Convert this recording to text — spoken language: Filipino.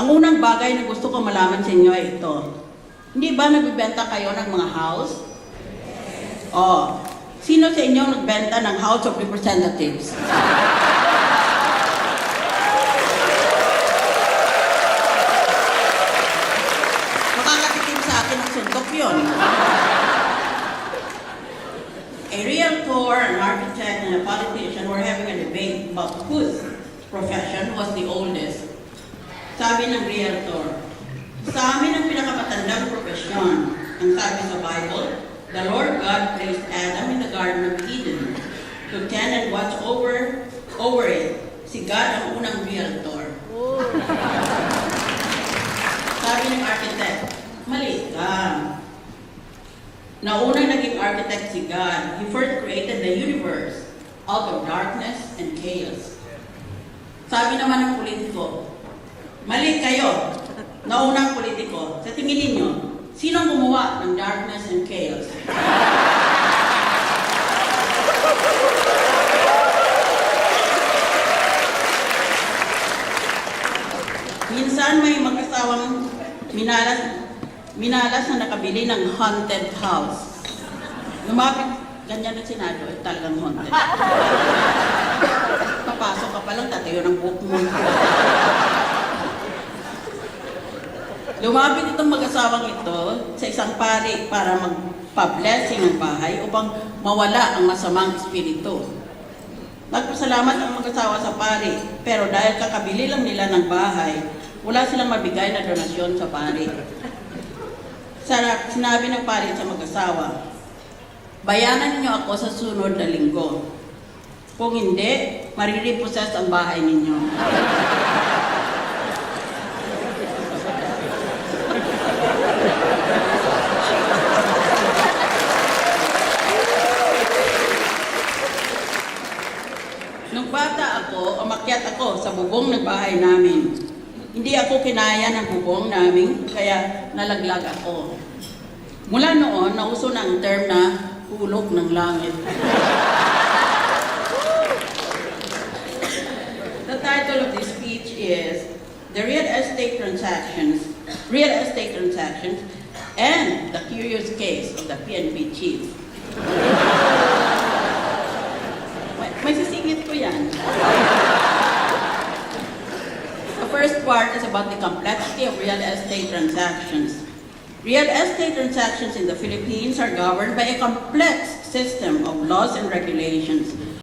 Ang unang bagay na gusto ko malaman sa inyo ay ito. Hindi ba nagbibenta kayo ng mga house? Oh, sino sa inyo nagbenta ng House of Representatives? Makakatikim sa akin ang suntok yun. A realtor, an architect, and a politician were having a debate about whose profession was the oldest. Sabi ng realtor, sa amin ang pinakamatandang profesyon. Ang sabi sa Bible, the Lord God placed Adam in the Garden of Eden to tend and watch over over it. Si God ang unang realtor. Sabi ng architect, mali ka. Naunang naging architect si God, He first created the universe out of darkness and chaos. Sabi naman ng politiko, mali kayo. Naunang politiko, sa tingin ninyo, sino ang gumawa ng darkness and chaos? Minsan may mag-asawang minalas, minalas na nakabili ng haunted house. Lumapit, ganyan ang Senado, eh, talagang haunted. Papasok ka pa lang, tatayo ng buhok mo. Lumapit itong mag-asawang ito sa isang pari para magpa-blessing ng bahay upang mawala ang masamang espiritu. Nagpasalamat ang mag-asawa sa pari, pero dahil kakabili lang nila ng bahay, wala silang mabigay na donasyon sa pari. Sa, sinabi ng pari sa mag-asawa, bayanan niyo ako sa sunod na linggo. Kung hindi, maririposes ang bahay ninyo. Nung bata ako, umakyat ako sa bubong ng bahay namin. Hindi ako kinaya ng bubong namin, kaya nalaglag ako. Mula noon, nauso na ang term na hulog ng langit. The title of this speech is The Real Estate Transactions, Real Estate Transactions, and the Curious Case of the PNP Chief. First part is about the complexity of real estate transactions. Real estate transactions in the Philippines are governed by a complex system of laws and regulations